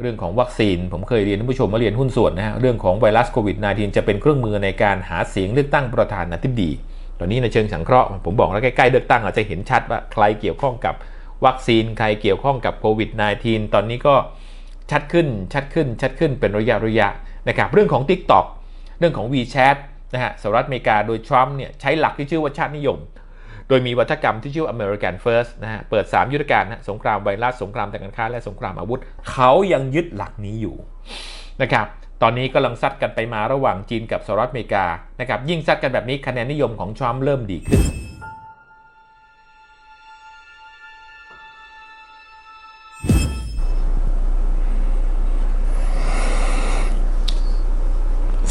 เรื่องของวัคซีน ผมเคยเรียนท่านผู้ชมมาเรียนหุ้นส่วนนะฮะเรื่องของไวรัสโควิด -19 จะเป็นเครื่องมือในการหาเสียงเลือกตั้งประธานาธิบดี ตอนนี้ในเชิงสังเคราะห์ผมบอกแล้วใกล้ๆเลือกตั้งอาจจะเห็นชัดว่าใครเกี่ยวข้องกับวัคซีนใครเกี่ยวข้องกับโควิด -19 ตอนนี้ก็ชัดขึ้นชัดขึ้นชัดขึ้นเป็นระยะระยะนะครับเรื่องของ TikTok เรื่องของ WeChat นะฮะสหรัฐอเมริกาโดยทรัมป์เนี่ยใช้หลักที่ชื่อว่าชาตินิยม โดยมีวัฒกรรมที่ชื่อ American First นะฮะ เปิด 3 ยุทธการนะสงครามไวรัส สงครามทางการค้า และสงครามอาวุธ เขายังยึดหลักนี้อยู่นะครับ ตอนนี้กำลังซัดกันไปมาระหว่างจีนกับสหรัฐอเมริกา นะครับ ยิ่งซัดกันแบบนี้คะแนนนิยมของทรัมป์เริ่มดีขึ้น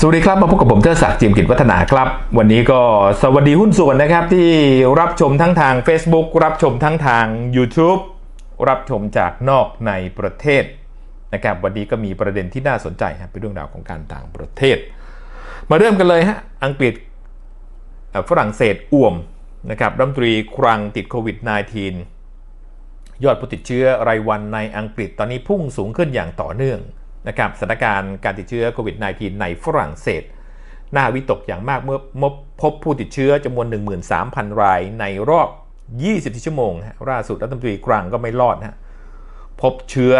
สวัสดีครับ มาพบกับผมเทอศักดิ์จิมกิจวัฒนาครับ วันนี้ก็สวัสดีหุ้นส่วนนะครับ ที่รับชมทั้งทาง Facebook รับชมทั้งทาง YouTube รับชมจากนอกในประเทศนะครับวันนี้ก็มีประเด็นที่น่าสนใจครับเป็นเรื่องราวของการต่างประเทศ มาเริ่มกันเลยฮะอังกฤษฝรั่งเศสอ่วมนะครับรัฐมนตรีครังติดโควิด -19 ยอดผู้ติดเชื้อรายวันในอังกฤษตอนนี้พุ่งสูงขึ้นอย่างต่อเนื่อง นะครับสถานการณ์การติดเชื้อโควิด -19 ในฝรั่งเศสน่าวิตกอย่างมากเมื่อพบผู้ติดเชื้อจำนวน 13,000 รายในรอบ 24 ชั่วโมงล่าสุดรัฐมนตรีครังก็ไม่รอดฮะพบเชื้อ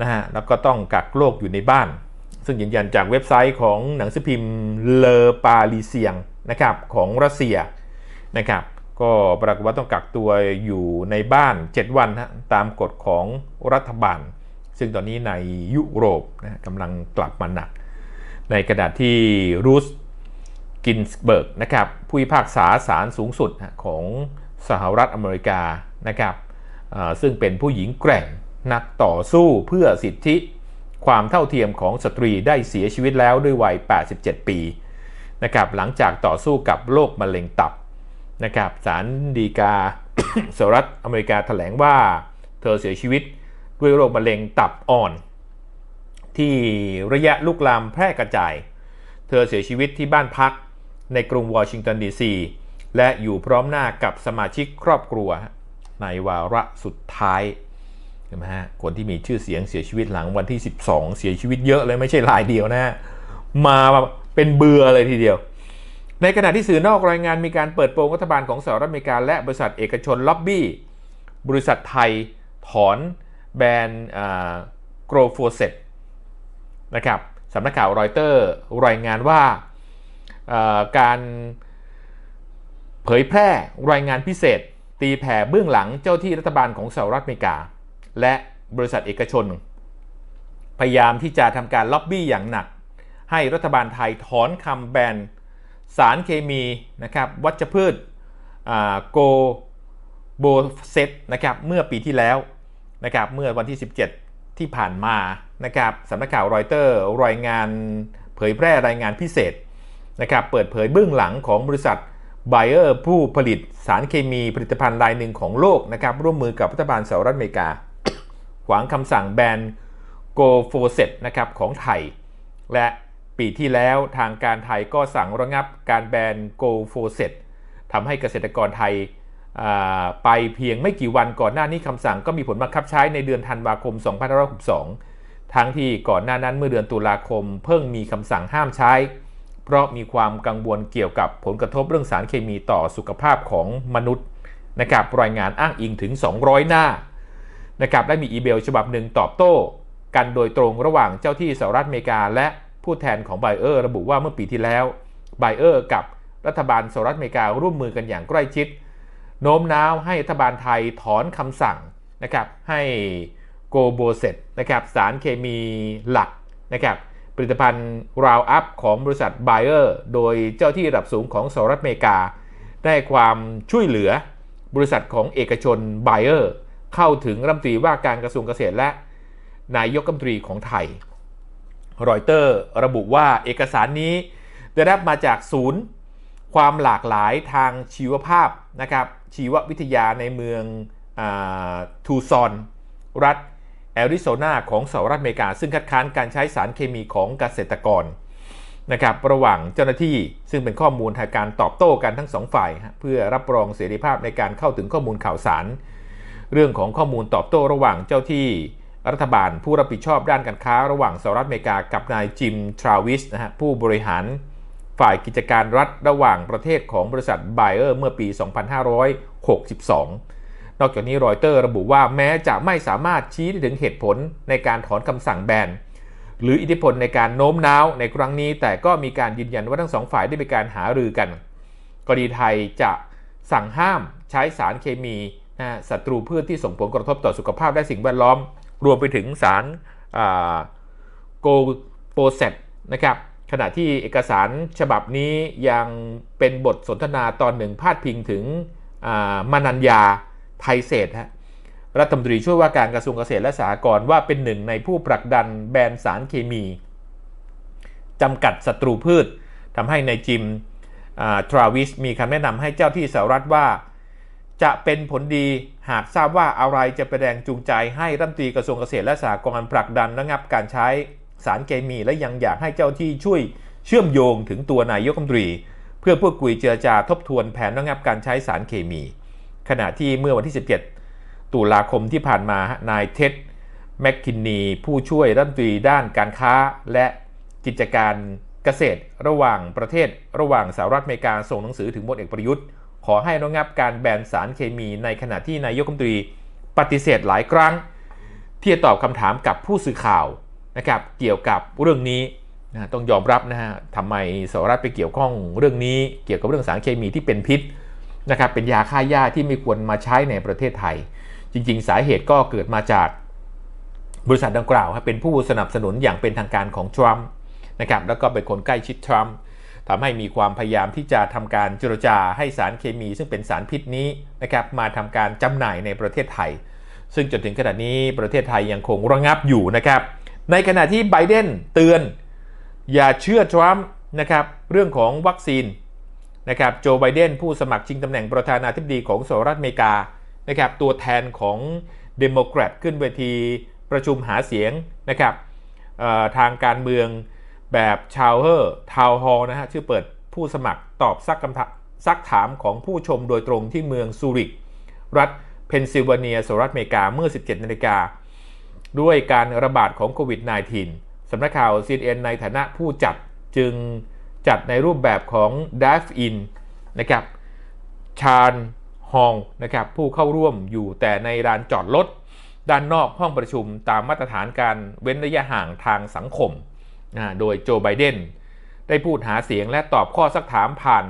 นะฮะแล้วก็ต้องกักโรคอยู่ในบ้าน ซึ่งยืนยันจากเว็บไซต์ของหนังสือพิมพ์เลอปาลีเซียงนะครับของรัสเซียนะครับก็ปรากฏว่าต้องกักตัวอยู่ในบ้าน 7 วันฮะตามกฎของรัฐบาล ซึ่งตอนนี้ในยุโรปนะกำลังกลับมาหนัก ในขณะดาษที่รูสกินสเบิร์กนะครับผู้พิพากษาศาลสูงสุดของสหรัฐอเมริกานะครับซึ่งเป็นผู้หญิงแกร่งนักต่อสู้เพื่อสิทธิความเท่าเทียมของสตรีได้เสียชีวิตแล้วด้วยวัย 87 ปีนะครับหลังจากต่อสู้กับโรคมะเร็งตับนะครับศาลฎีกาสหรัฐอเมริกาแถลงว่าเธอเสียชีวิต ด้วยโรคมะเร็งตับอ่อน ที่ระยะลุกลามแพร่กระจาย เธอเสียชีวิตที่บ้านพักในกรุงวอชิงตันดีซีและอยู่พร้อมหน้ากับสมาชิกครอบครัว ในวาระสุดท้ายเห็นไหมฮะคนที่มีชื่อเสียงเสียชีวิตหลังวันที่ 12 เสียชีวิตเยอะเลยไม่ใช่รายเดียวนะฮะมาเป็นเบือเลยทีเดียว ในขณะที่สื่อนอกรายงานมีการเปิดโปงรัฐบาลของสหรัฐอเมริกาและบริษัทเอกชนล็อบบี้ บริษัทไทยถอน แบรนด์โกรโฟเซตนะครับสำนักข่าวรอยเตอร์รายงานว่าการเผยแพร่รายงานพิเศษ ตีแผ่เบื้องหลังเจ้าที่รัฐบาลของสหรัฐอเมริกา และบริษัทเอกชน พยายามที่จะทำการล็อบบี้อย่างหนัก ให้รัฐบาลไทยถอนคำแบนสารเคมีนะครับวัชพืชโกโบเซตนะครับเมื่อปีที่แล้ว นะครับเมื่อวันที่ 17 ที่ผ่านมานะครับสำนักข่าวรอยเตอร์รายงานเผยแพร่รายงานพิเศษนะครับเปิดเผยเบื้องหลังของบริษัทไบเออร์ผู้ผลิตสารเคมีผลิตภัณฑ์รายหนึ่งของโลกนะครับร่วมมือกับรัฐบาลสหรัฐอเมริกา ขวางคำสั่งแบนโกโฟเซตนะครับของไทย และปีที่แล้วทางการไทยก็สั่งระงับการแบนโกโฟเซตทำให้เกษตรกรไทย ไปเพียงไม่กี่วันก่อนหน้านี้คำสั่งก็มีผลบังคับใช้ในเดือนธันวาคม 2562 ทั้งที่ก่อนหน้านั้นเมื่อเดือนตุลาคม เพิ่งมีคำสั่งห้ามใช้ เพราะมีความกังวลเกี่ยวกับผลกระทบเรื่องสารเคมีต่อสุขภาพของมนุษย์นะครับรายงานอ้างอิงถึง 200 หน้านะครับและมีอีเมลฉบับหนึ่งตอบโต้ กันโดยตรงระหว่างเจ้าที่สหรัฐอเมริกา และผู้แทนของไบเออร์ระบุว่าเมื่อปีที่แล้วไบเออร์กับรัฐบาลสหรัฐอเมริการ่วมมือกันอย่างใกล้ชิด โน้มน้าวให้รัฐบาลไทยถอนคำสั่งนะครับให้โกโบเซตนะครับสารเคมีหลักนะครับผลิตภัณฑ์ราวอัพของบริษัทไบเออร์โดยเจ้าที่ระดับสูงของสหรัฐอเมริกา ได้ความช่วยเหลือบริษัทของเอกชนไบเออร์เข้าถึงรัฐมนตรีว่าการกระทรวงเกษตรและนายกรัฐมนตรีของไทย รอยเตอร์ระบุว่าเอกสารนี้ได้รับมาจากศูนย์ ความหลากหลายทางชีวภาพนะครับ ชีววิทยาในเมืองอทูซอน รัฐแอริโซนาของสหรัฐอเมริกา ซึ่งคัดค้านการใช้สารเคมีของเกษตรกรนะครับระหว่างเจ้าหน้าที่ซึ่งเป็นข้อมูลทางการตอบโต้กันทั้งสองฝ่าย เพื่อรับรองเสรีภาพในการเข้าถึงข้อมูลข่าวสาร เรื่องของข้อมูลตอบโต้ระหว่างเจ้าที่รัฐบาลผู้รับผิดชอบด้านการค้า ระหว่างสหรัฐอเมริกากับนายจิมทราวิสนะฮะผู้บริหาร ฝ่ายกิจการรัฐระหว่างประเทศของบริษัทไบเออร์เมื่อปี 2562 นอกจากนี้รอยเตอร์ระบุว่าแม้จะไม่สามารถชี้ถึงเหตุผลในการถอนคำสั่งแบนหรืออิทธิพลในการโน้มน้าวในครั้งนี้ แต่ก็มีการยืนยันว่าทั้งสองฝ่ายได้มีการหารือกันกรณีไทยจะสั่งห้ามใช้สารเคมีนะศัตรูพืชที่ส่งผลกระทบต่อสุขภาพและสิ่งแวดล้อม รวมไปถึงสารโกโปเซตนะครับ ขณะที่เอกสารฉบับนี้ยังเป็นบทสนทนาตอนหนึ่งพาดพิงถึงมานัญญาไทยเศษฮะรัฐมนตรีช่วยว่าการกระทรวงเกษตรและสหกรณ์ว่าเป็นหนึ่งในผู้ผลักดันแบนสารเคมีจำกัดศัตรูพืชทำให้ในจิมทราวิสมีคำแนะนำให้เจ้าที่สหรัฐว่า จะเป็นผลดีหากทราบว่าอะไรจะเป็นแรงจูงใจให้รัฐมนตรีกระทรวงเกษตรและสหกรณ์ผลักดันระงับการใช้ สารเคมีและยังอยากให้เจ้าที่ช่วยเชื่อมโยงถึงตัวนายกรัฐมนตรี เพื่อพูดคุยเจรจาทบทวนแผนระงับการใช้สารเคมี ขณะที่เมื่อวันที่ 17 ตุลาคมที่ผ่านมานายเท็ดแมคคินนีผู้ช่วยรัฐมนตรีด้านการค้าและกิจการเกษตรระหว่างประเทศ ระหว่างสหรัฐอเมริกาส่งหนังสือถึงพลเอกประยุทธ์ ขอให้ระงับการแบนสารเคมีในขณะที่นายกรัฐมนตรี ปฏิเสธหลายครั้ง ที่จะตอบคำถามกับผู้สื่อข่าว นะครับเกี่ยวกับเรื่องนี้นะต้องยอมรับนะฮะทำไมสหรัฐไปเกี่ยวข้องเรื่องนี้ เกี่ยวกับเรื่องสารเคมีที่เป็นพิษนะครับเป็นยาฆ่าหญ้าที่ไม่ควรมาใช้ในประเทศไทย จริง ๆ สาเหตุก็เกิดมาจากบริษัทดังกล่าวเป็นผู้สนับสนุนอย่างเป็นทางการของทรัมป์นะครับแล้วก็เป็นคนใกล้ชิดทรัมป์ทำให้มีความพยายามที่จะทำการเจรจาให้สารเคมี ซึ่งเป็นสารพิษนี้นะครับมาทำการจำหน่ายในประเทศไทย ซึ่งจนถึงขณะนี้ประเทศไทยยังคงระงับอยู่นะครับ ในขณะที่ไบเดนเตือน อย่าเชื่อทรัมป์นะครับเรื่องของวัคซีนนะครับโจไบเดนผู้สมัครชิงตำแหน่งประธานาธิบดีของสหรัฐอเมริกานะครับตัวแทนของเดโมแครตขึ้นเวทีประชุมหาเสียงนะครับทางการเมืองแบบชาวเฮอร์ทาวฮอลนะฮะชื่อเปิดผู้สมัครตอบซักคำถามซักถามของผู้ชมโดยตรงที่เมืองซูริก รัฐเพนซิลเวเนียสหรัฐอเมริกาเมื่อ 17นาฬิกา ด้วยการระบาดของโควิด -19 สำนักข่าว CNN ในฐานะผู้จัดจึงจัดในรูปแบบของ Dive In นะครับ ชาญฮองนะครับผู้เข้าร่วมอยู่แต่ในลานจอดรถด้านนอกห้องประชุมตามมาตรฐานการเว้นระยะห่างทางสังคมนะโดยโจไบเดนได้พูดหาเสียงและตอบข้อสักถามผ่าน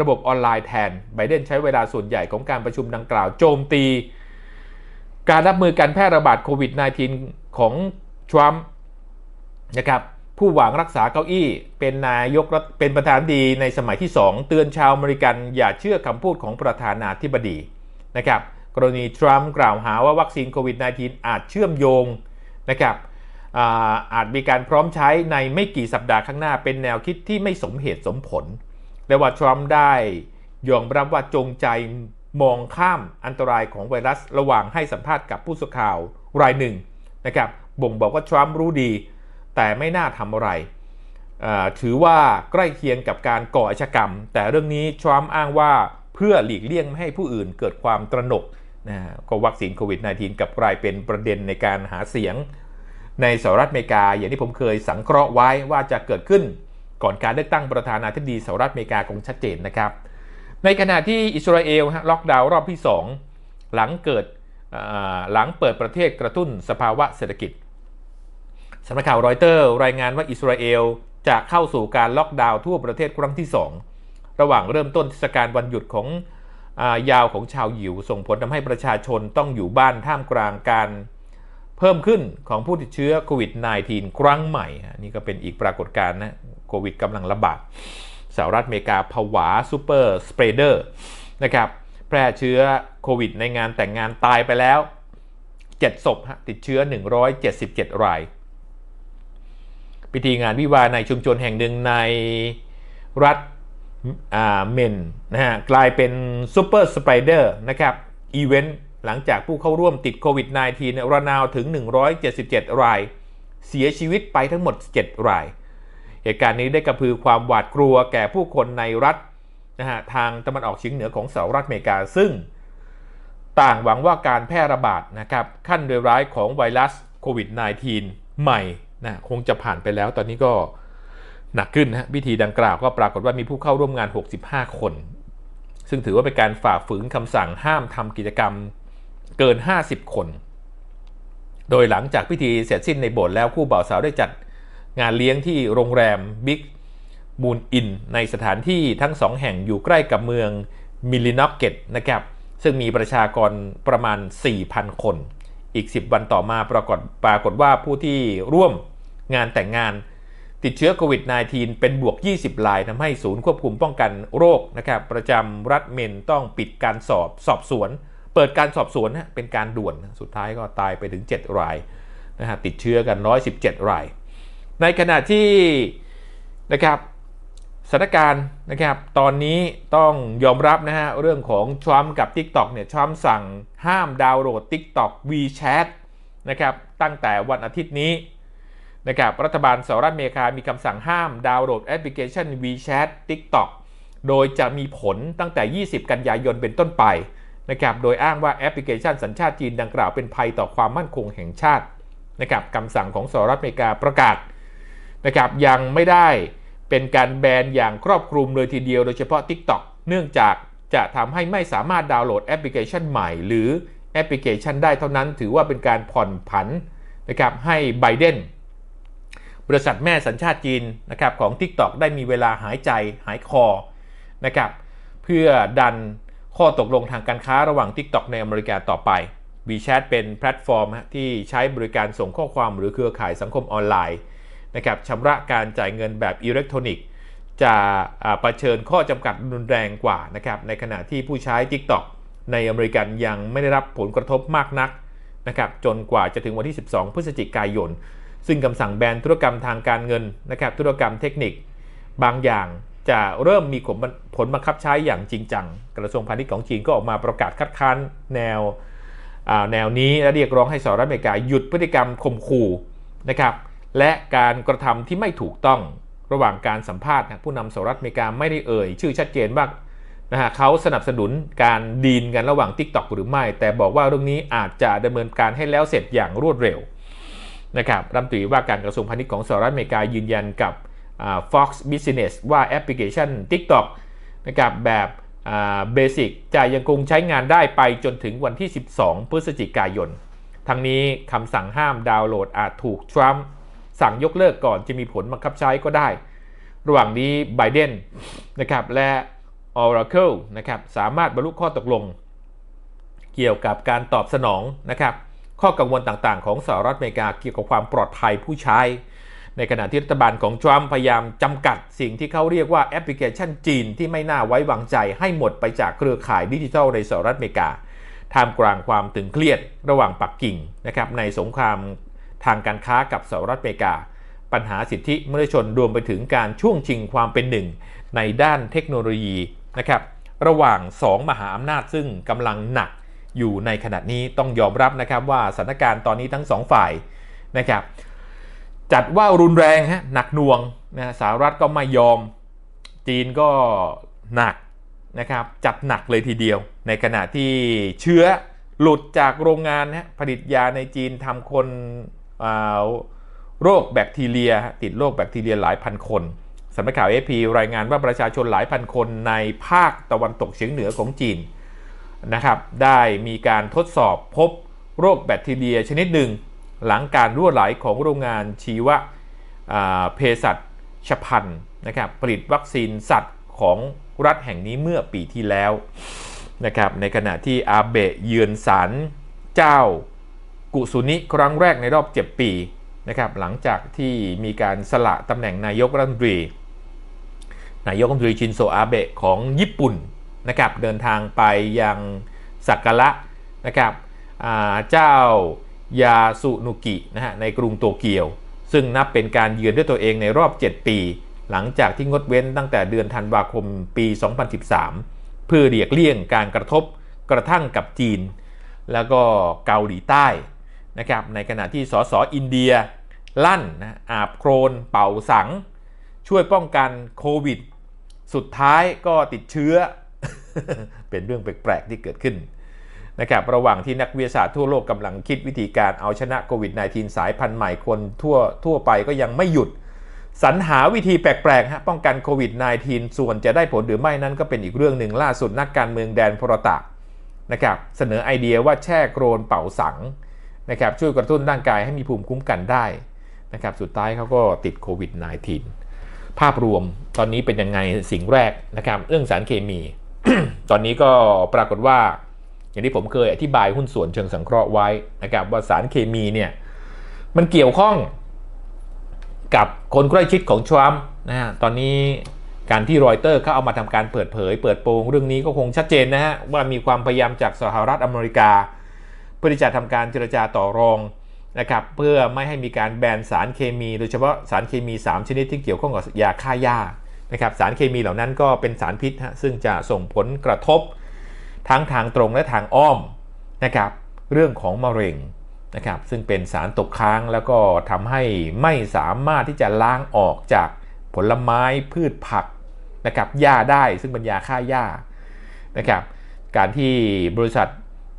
ระบบออนไลน์แทน ไบเดนใช้เวลาส่วนใหญ่ของการประชุมดังกล่าวโจมตี การรับมือการแพร่ระบาดโควิด -19 ของทรัมป์นะครับผู้หวังรักษาเก้าอี้ เป็นนายกเป็นประธานดีในสมัยที่ 2 เตือนชาวอเมริกันอย่าเชื่อคำพูดของประธานาธิบดีนะครับกรณีทรัมป์กล่าวหาว่าวัคซีนโควิด -19 อาจเชื่อมโยงนะครับอาอาจมีการพร้อมใช้ในไม่กี่สัปดาห์ข้างหน้าเป็นแนวคิดที่ไม่สมเหตุสมผล และว่าทรัมป์ได้ยอมรับว่าจงใจ มองข้ามอันตรายของไวรัสระหว่างให้สัมภาษณ์กับผู้สื่อข่าวรายหนึ่งนะครับบ่งบอกว่าทรัมป์รู้ดี แต่ไม่น่าทำอะไร ถือว่าใกล้เคียงกับการก่ออาชญากรรม แต่เรื่องนี้ทรัมป์อ้างว่าเพื่อหลีกเลี่ยงไม่ให้ผู้อื่นเกิดความตระหนกนะก็วัคซีนโควิด -19 กับกลายเป็นประเด็นในการหาเสียง ในสหรัฐอเมริกา อย่างที่ผมเคยสังเคราะห์ไว้ว่าจะเกิดขึ้น ก่อนการเลือกตั้งประธานาธิบดีสหรัฐอเมริกาคงชัดเจนนะครับ ในขณะที่อิสราเอลล็อกดาวน์รอบที่ 2 หลังเกิดหลังเปิดประเทศกระตุ้นสภาวะเศรษฐกิจสำนักข่าวรอยเตอร์รายงานว่าอิสราเอลจะเข้าสู่การล็อกดาวน์ทั่วประเทศครั้งที่ 2 ระหว่างเริ่มต้นเทศกาลวันหยุดของอยาวของชาวยิว ส่งผลทำให้ประชาชนต้องอยู่บ้านท่ามกลางการเพิ่มขึ้นของผู้ติดเชื้อโควิด -19 ครั้งใหม่ นี่ก็เป็นอีกปรากฏการณ์นะโควิดกำลังระบาด สหรัฐอเมริกาผวาซูเปอร์สเปรเดอร์นะครับแพร่เชื้อโควิดในงานแต่งงานตายไปแล้ว 7 ศพติดเชื้อ 177 ราย พิธีงานวิวาในชุมชนแห่งหนึ่งในรัฐเมนนะฮะกลายเป็นซูเปอร์สไปเดอร์นะครับอีเวนต์หลังจากผู้เข้าร่วมติดโควิด -19 ระนาวถึง 177 ราย เสียชีวิตไปทั้งหมด 7 ราย เหตุการณ์นี้ได้กระพือความหวาดกลัวแก่ผู้คนในรัฐนะฮะทางตะวันออกเฉียงเหนือของสหรัฐอเมริกาซึ่ง ต่างหวังว่าการแพร่ระบาดนะครับขั้นโดยร้ายของไวรัสโควิด -19 ใหม่นะคงจะผ่านไปแล้วตอนนี้ก็หนักขึ้นนะวิธีดังกล่าวก็ปรากฏว่ามีผู้เข้าร่วมงาน 65 คน ซึ่งถือว่าเป็นการฝ่าฝืนคำสั่งห้ามทำกิจกรรมเกิน 50 คน โดยหลังจากพิธีเสร็จสิ้นในโบสถ์แล้วคู่บ่าวสาวได้จัด งานเลี้ยงที่โรงแรมบิ๊กมูนอินในสถานที่ทั้งสองแห่งอยู่ใกล้กับเมืองมิลินอกเกตนะครับซึ่งมีประชากรประมาณ 4,000 คน อีก 10 วันต่อมาปรากฏปรากฏว่าผู้ที่ร่วมงานแต่งงาน ติดเชื้อโควิด -19 เป็นบวก 20 รายทำให้ศูนย์ควบคุมป้องกันโรคนะครับประจำรัฐเมนต้องปิดการสอบสอบสวน เปิดการสอบสวนนะเป็นการด่วน สุดท้ายก็ตายไปถึง 7 รายนะฮะติดเชื้อกัน 117 ราย ในขณะที่นะครับสถานการณ์นะครับตอนนี้ต้องยอมรับนะฮะเรื่องของทรัมกับ TikTok เนี่ยทรัมสั่งห้ามดาวน์โหลด TikTok WeChat นะครับตั้งแต่วันอาทิตย์นี้นะครับรัฐบาลสหรัฐอเมริกามีคำสั่งห้ามดาวน์โหลดแอปพลิเคชัน WeChat TikTok โดยจะมีผลตั้งแต่ 20 กันยายนเป็นต้นไปนะครับโดยอ้างว่าแอปพลิเคชันสัญชาติจีนดังกล่าวเป็นภัยต่อความมั่นคงแห่งชาตินะครับคำสั่งของสหรัฐอเมริกาประกาศ นะครับยังไม่ได้เป็นการแบนอย่างครอบคลุมเลยทีเดียวโดยเฉพาะ TikTok เนื่องจากจะทำให้ไม่สามารถดาวน์โหลดแอปพลิเคชันใหม่ หรือแอปพลิเคชันได้เท่านั้น ถือว่าเป็นการผ่อนผันนะครับให้ไบเดนบริษัทแม่สัญชาติจีนนะครับของ TikTok ได้มีเวลาหายใจหายคอนะครับเพื่อดันข้อตกลงทางการค้าระหว่าง TikTok ในอเมริกาต่อไป WeChat เป็นแพลตฟอร์มที่ใช้บริการส่งข้อความหรือเครือข่ายสังคมออนไลน์ นะครับชำระการจ่ายเงินแบบอิเล็กทรอนิกส์ จะะเผชิญข้อจำกัดรุนแรงกว่านะครับในขณะที่ผู้ใช้ TikTok ในอเมริกันยังไม่ได้รับผลกระทบมากนักนะครับจนกว่าจะถึงวันที่ 12 พฤศจิกายน ซึ่งคำสั่งแบนธุรกรรมทางการเงินนะครับธุรกรรมเทคนิค บางอย่างจะเริ่มมีผลบังคับใช้อย่างจริงจัง กระทรวงพาณิชย์ของจีนก็ออกมาประกาศคัดค้านแนวแนวนี้และเรียกร้องให้สหรัฐอเมริกาหยุดพฤติกรรมข่มขู่นะครับ และการกระทำที่ไม่ถูกต้องระหว่างการสัมภาษณ์ผู้นำสหรัฐอเมริกาไม่ได้เอ่ย ชื่อชัดเจนว่านะฮะเขาสนับสนุนการดีนกันระหว่าง TikTok หรือไม่ แต่บอกว่าเรื่องนี้อาจจะดำเนินการให้แล้วเสร็จอย่างรวดเร็วนะครับรัฐมนตรีว่าการกระทรวงพาณิชย์ของสหรัฐอเมริกายืนยันกับ Fox Business ว่าแอปพลิเคชัน TikTok นะครับแบบเบสิกจะยังคงใช้งานได้ไปจนถึงวันที่ 12 พฤศจิกายน ทั้งนี้คำสั่งห้ามดาวน์โหลดอาจถูกทรัมป์ สั่งยกเลิกก่อนจะมีผลบังคับใช้ก็ได้ ระหว่างนี้ไบเดนนะครับและ Oracle นะครับสามารถบรรลุข้อตกลง เกี่ยวกับการตอบสนองนะครับข้อกังวลต่างๆ ของสหรัฐอเมริกาเกี่ยวกับความปลอดภัยผู้ใช้ ในขณะที่รัฐบาลของทรัมป์พยายามจำกัดสิ่งที่เขาเรียกว่าแอปพลิเคชันจีนที่ไม่น่าไว้วางใจให้หมดไปจากเครือข่ายดิจิทัลในสหรัฐอเมริกาท่ามกลางความตึงเครียดระหว่างปักกิ่งนะครับในสงคราม ทางการค้ากับสหรัฐอเมริกา ปัญหาสิทธิมนุษยชนรวมไปถึงการช่วงชิงความเป็นหนึ่ง ในด้านเทคโนโลยีนะครับระหว่าง 2 มหาอำนาจซึ่งกำลังหนักอยู่ในขณะนี้ต้องยอมรับนะครับว่าสถานการณ์ตอนนี้ทั้งสองฝ่ายนะครับจัดว่ารุนแรงฮะหนักหน่วงนะสหรัฐก็ไม่ยอม จีนก็หนักนะครับจัดหนักเลยทีเดียว ในขณะที่เชื้อหลุดจากโรงงานนะผลิตยาในจีนทำคน โรคแบคทีเรีย ติดโรคแบคทีเรียหลายพันคนสำนักข่าวเอพีรายงานว่าประชาชนหลายพันคนในภาคตะวันตกเฉียงเหนือของจีนนะครับได้มีการทดสอบพบโรคแบคทีเรียชนิดหนึ่ง หลังการรั่วไหลของโรงงานชีวะเภสัชพันธ์นะครับผลิตวัคซีนสัตว์ของรัฐแห่งนี้เมื่อปีที่แล้วนะครับในขณะที่อาเบะเยือนศาลเจ้า กุสุนิครั้งแรกในรอบ 7 ปีนะครับหลังจากที่มีการสละตำแหน่งนายกรัฐมนตรี นายกรัฐมนตรีชินโซอาเบะของญี่ปุ่นนะครับเดินทางไปยังสักการะนะครับเจ้ายาสุนุกินะฮะในกรุงโตเกียว ซึ่งนับเป็นการเยือนด้วยตัวเองในรอบ 7 ปี หลังจากที่งดเว้นตั้งแต่เดือนธันวาคมปี 2013 เพื่อเรียกเลี่ยงการกระทบกระทั่งกับจีน แล้วก็เกาหลีใต้ นะครับในขณะที่สสอินเดีย ลั่นนะอาบโครนเป่าสัง ช่วยป้องกันโควิด สุดท้ายก็ติดเชื้อ เป็นเรื่องแปลกๆที่เกิดขึ้นนะครับระหว่างที่นักวิทยาศาสตร์ทั่วโลกกำลังคิดวิธีการเอาชนะโควิด -19 สายพันธุ์ใหม่คนทั่วทั่วไปก็ยังไม่หยุดสรรหาวิธีแปลกๆฮะป้องกันโควิด -19 ส่วนจะได้ผลหรือไม่นั้นก็เป็นอีกเรื่องหนึ่งล่าสุดนักการเมืองแดนพรตะนะครับเสนอไอเดียว่าแช่โครนเป่าสัง นะครับช่วยกระตุ้นร่างกายให้มีภูมิคุ้มกันได้นะครับสุดท้ายเขาก็ติดโควิด -19 ภาพรวมตอนนี้เป็นยังไงสิ่งแรกนะครับเรื่องสารเคมี ตอนนี้ก็ปรากฏว่า อย่างที่ผมเคยอธิบายหุ้นส่วนเชิงสังเคราะห์ไว้นะครับว่าสารเคมีเนี่ยมันเกี่ยวข้องกับคนใกล้ชิดของทรัมป์นะฮะตอนนี้การที่รอยเตอร์เขาเอามาทำการเปิดเผย เปิดโปงเรื่องนี้ก็คงชัดเจนนะฮะว่ามีความพยายามจากสหรัฐอเมริกา เพื่อที่จะทำการเจรจาต่อรองนะครับเพื่อไม่ให้มีการแบนสารเคมี โดยเฉพาะสารเคมี 3 ชนิดที่เกี่ยวข้องกับยาฆ่าหญ้านะครับสารเคมีเหล่านั้นก็เป็นสารพิษฮะซึ่งจะส่งผลกระทบ ทั้งทางตรงและทางอ้อมนะครับเรื่องของมะเร็งนะครับซึ่งเป็นสารตกค้างแล้วก็ทำให้ไม่สามารถที่จะล้างออกจากผลไม้พืชผักนะครับหญ้าได้ซึ่งเป็นยาฆ่าหญ้านะครับการที่บริษัท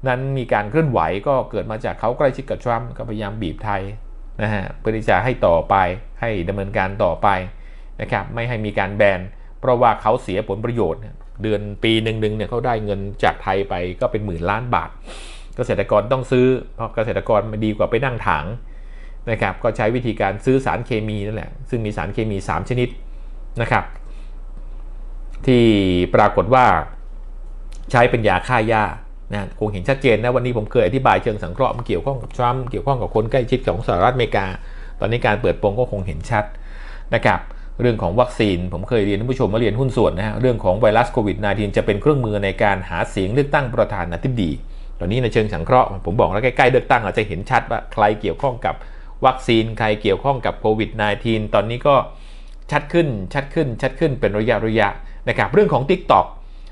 นั้นมีการเคลื่อนไหวก็เกิดมาจากเขาใกล้ชิดกับทรัมป์ก็พยายามบีบไทยนะฮะเพื่อที่จะให้ต่อไปให้ดำเนินการต่อไปนะครับไม่ให้มีการแบนเพราะว่าเขาเสียผลประโยชน์ เดือนปีหนึ่งๆเนี่ยเขาได้เงินจากไทยไปก็เป็นหมื่นล้านบาท เกษตรกรต้องซื้อ เพราะเกษตรกรมันดีกว่าไปนั่งถังนะครับก็ใช้วิธีการซื้อสารเคมีนั่นแหละซึ่งมีสารเคมี 3 ชนิดนะครับ ที่ปรากฏว่าใช้เป็นยาฆ่าหญ้า นะคงเห็นชัดเจนนะวันนี้ผมเคยอธิบายเชิงสังเคราะห์มันเกี่ยวข้องกับทรัมป์เกี่ยวข้องกับคนใกล้ชิดของสหรัฐอเมริกา ตอนนี้การเปิดโปงก็คงเห็นชัดนะครับเรื่องของวัคซีนผมเคยเรียนท่านผู้ชมมาเรียนหุ้นส่วนนะฮะเรื่องของไวรัสโควิด -19 จะเป็นเครื่องมือในการหาเสียงเลือกตั้งประธานาธิบดี ตอนนี้ในเชิงสังเคราะห์ผมบอกแล้วใกล้ๆเลือกตั้งเราจะเห็นชัดว่าใครเกี่ยวข้องกับวัคซีนใครเกี่ยวข้องกับโควิด -19 ตอนนี้ก็ชัดขึ้นชัดขึ้นชัดขึ้นเป็นระยะระยะนะครับเรื่องของ TikTok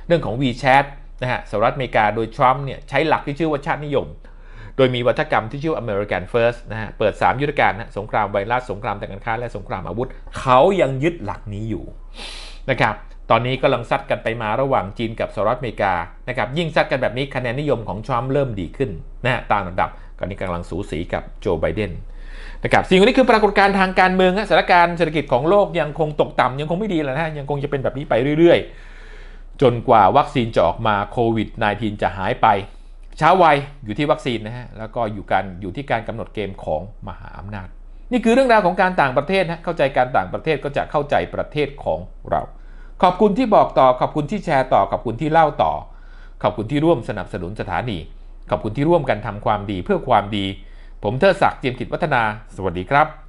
เรื่องของ WeChat นะฮะสหรัฐอเมริกาโดยทรัมป์เนี่ยใช้หลักที่ชื่อว่าชาตินิยม โดยมีวัฒกรรมที่ชื่อ American First นะฮะเปิด 3 ยุทธการนะสงครามไวรัสสงครามทางการค้าและสงครามอาวุธ เขายังยึดหลักนี้อยู่นะครับตอนนี้กำลังซัดกันไปมาระหว่างจีนกับสหรัฐอเมริกานะครับยิ่งซัดกันแบบนี้คะแนนนิยมของทรัมป์เริ่มดีขึ้นนะฮะตามลำดับตอนนี้กำลังสูสีกับโจไบเดนนะครับสิ่งนี้คือปรากฏการณ์ทางการเมืองฮะสถานการณ์เศรษฐกิจของโลกยังคงตกต่ำยังคงไม่ดีแล้วนะยังคงจะเป็นแบบนี้ไปเรื่อย จนกว่าวัคซีนจะออกมาโควิด -19 จะหายไป ช้าวัยอยู่ที่วัคซีนนะฮะ แล้วก็อยู่การอยู่ที่การกำหนดเกมของมหาอำนาจ นี่คือเรื่องราวของการต่างประเทศนะเข้าใจการต่างประเทศก็จะเข้าใจประเทศของเรา ขอบคุณที่บอกต่อ ขอบคุณที่แชร์ต่อ ขอบคุณที่เล่าต่อ ขอบคุณที่ร่วมสนับสนุนสถานี ขอบคุณที่ร่วมกันทำความดีเพื่อความดี ผมเทอศักดิ์เจียมกิจวัฒนา สวัสดีครับ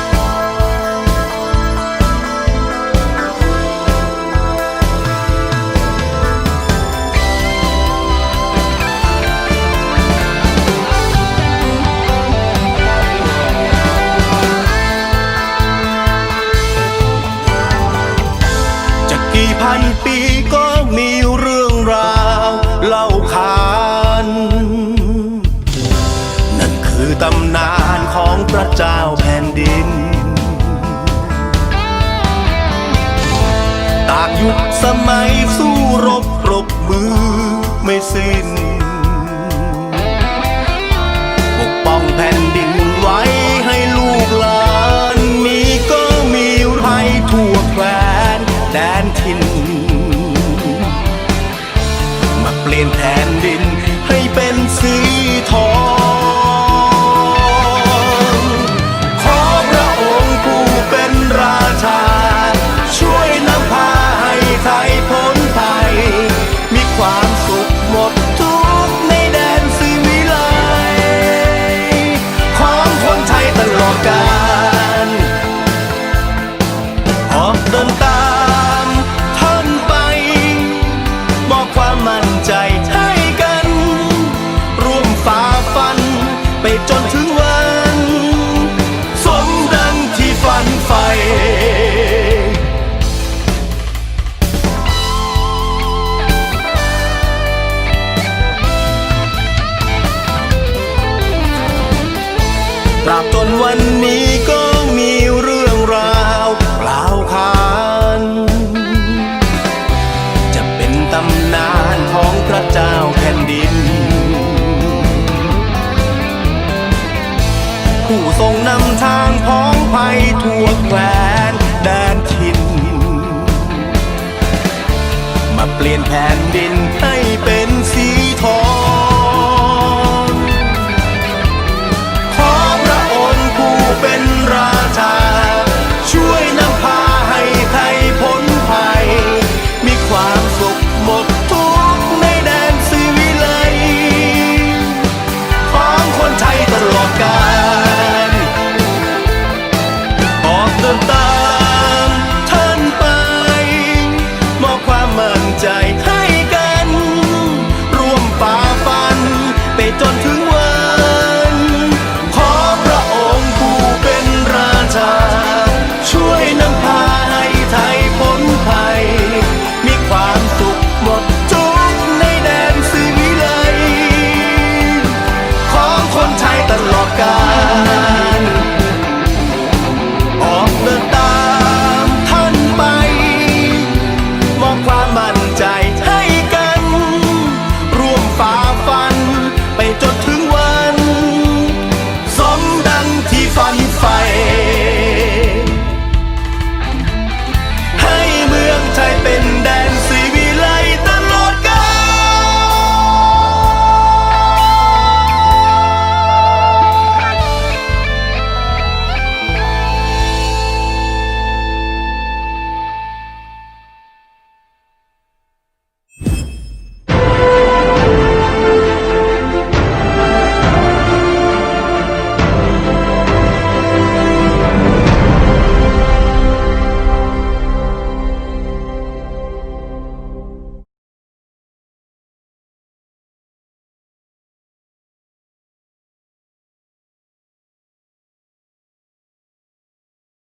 ตากยุคสมัยสู้รบปรบมือไม่สิ้นปกป้องแผ่นดินไว้ให้ลูกหลานมีก็มีไรทั่วแคว้นแดนทิน มาเปลี่ยนแผ่นดินให้เป็น ส่งนำทางพ้องไปทั่วแคว้นแดนทิน มาเปลี่ยนแผ่นดินให้เป็น